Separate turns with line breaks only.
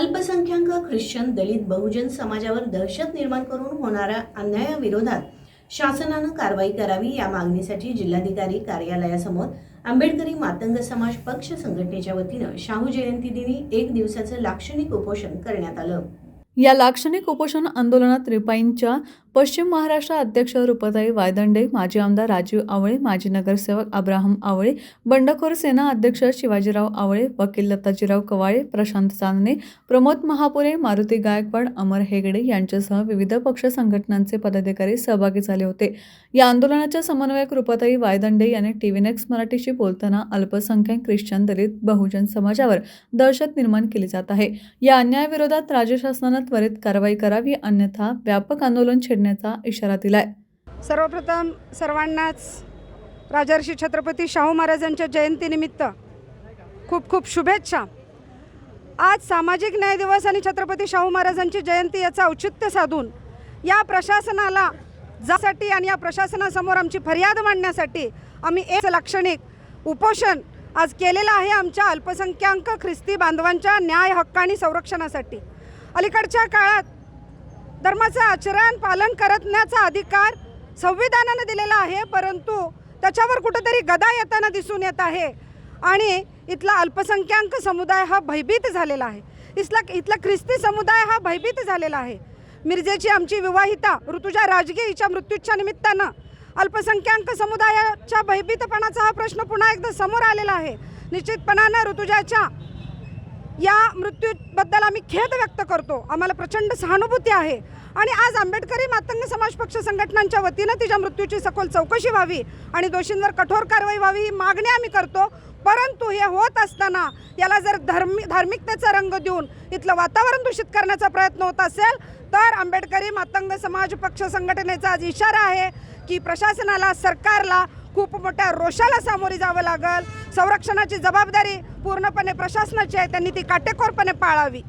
अल्पसंख्याक ख्रिश्चन दलित बहुजन समाजावर दहशत निर्माण करून होणाऱ्या अन्यायाविरोधात शासनानं कारवाई करावी या मागणीसाठी जिल्हाधिकारी कार्यालयासमोर आंबेडकरी मातंग समाज पक्ष संघटनेच्या वतीनं शाहू जयंती दिनी एक दिवसाचं लाक्षणिक उपोषण करण्यात आलं.
या लाक्षणिक उपोषण आंदोलनात रिपाईंच्या पश्चिम महाराष्ट्र अध्यक्ष रूपताई वायदंडे माजी आमदार राजीव आवळे माजी नगरसेवक अब्राहम आवळे बंडखोर सेना अध्यक्ष शिवाजीराव आवळे वकील लताजीराव कवाळे प्रशांत चांदणे प्रमोद महापुरे मारुती गायकवाड अमर हेगडे यांच्यासह विविध पक्ष संघटनांचे पदाधिकारी सहभागी झाले होते. या आंदोलनाच्या समन्वयक रुपाताई वायदंडे यांनी टीव्ही नेक्स्ट मराठीशी बोलताना अल्पसंख्याक ख्रिश्चन दलित बहुजन समाजावर दहशत निर्माण केली जात आहे. या अन्यायाविरोधात राज्य शासनानं त्वरित कारवाई करावी अन्यथा व्यापक आंदोलन छेड करण्याचा इशारा दिलाय.
सर्वप्रथम सर्वांनाच राजर्षी छत्रपती शाहू महाराजांच्या जयंतीनिमित्त खूप खूप शुभेच्छा. आज सामाजिक न्याय दिवस आणि छत्रपती शाहू महाराजांची जयंती याचं औचित्य साधून या प्रशासनाला जासाठी आणि या प्रशासनासमोर आमची फरियाद मांडण्यासाठी आम्ही एक लाक्षणिक उपोषण आज केलेलं आहे आमच्या अल्पसंख्याक ख्रिस्ती बांधवांच्या न्याय हक्क आणि संरक्षणासाठी. अलीकडच्या काळात धर्माचं आचरण पालन करण्याचा अधिकार संविधानानं दिलेला आहे परंतु त्याच्यावर कुठंतरी गदा येताना दिसून येत आहे. आणि इथला अल्पसंख्याक समुदाय हा भयभीत झालेला आहे. इथला इथला ख्रिस्ती समुदाय हा भयभीत झालेला आहे. मिरजेची आमची विवाहिता ऋतुजा राजगे हिच्या मृत्यूच्या निमित्तानं अल्पसंख्याक समुदायाच्या भयभीतपणाचा हा प्रश्न पुन्हा एकदा समोर आलेला आहे. निश्चितपणानं ऋतुजाच्या या मृत्यूबद्दल आम्ही खेद व्यक्त करतो. आम्हाला प्रचंड सहानुभूती आहे. आणि आज आंबेडकरी मातंग समाज पक्ष संघटनांच्या वतीनं तिच्या मृत्यूची सखोल चौकशी व्हावी आणि दोषींवर कठोर कारवाई व्हावी ही मागणी आम्ही करतो. परंतु हे होत असताना याला जर धर्मी धार्मिकतेचा रंग देऊन इथलं वातावरण दूषित करण्याचा प्रयत्न होत असेल तर आंबेडकरी मातंग समाज पक्ष संघटनेचा आज इशारा आहे की प्रशासनाला सरकारला खूप मोठ्या रोषाला सामोरे जावं लागल. संरक्षणाची जबाबदारी पूर्णपणे प्रशासनाची आहे त्यांनी ती काटेकोरपणे पाळावी.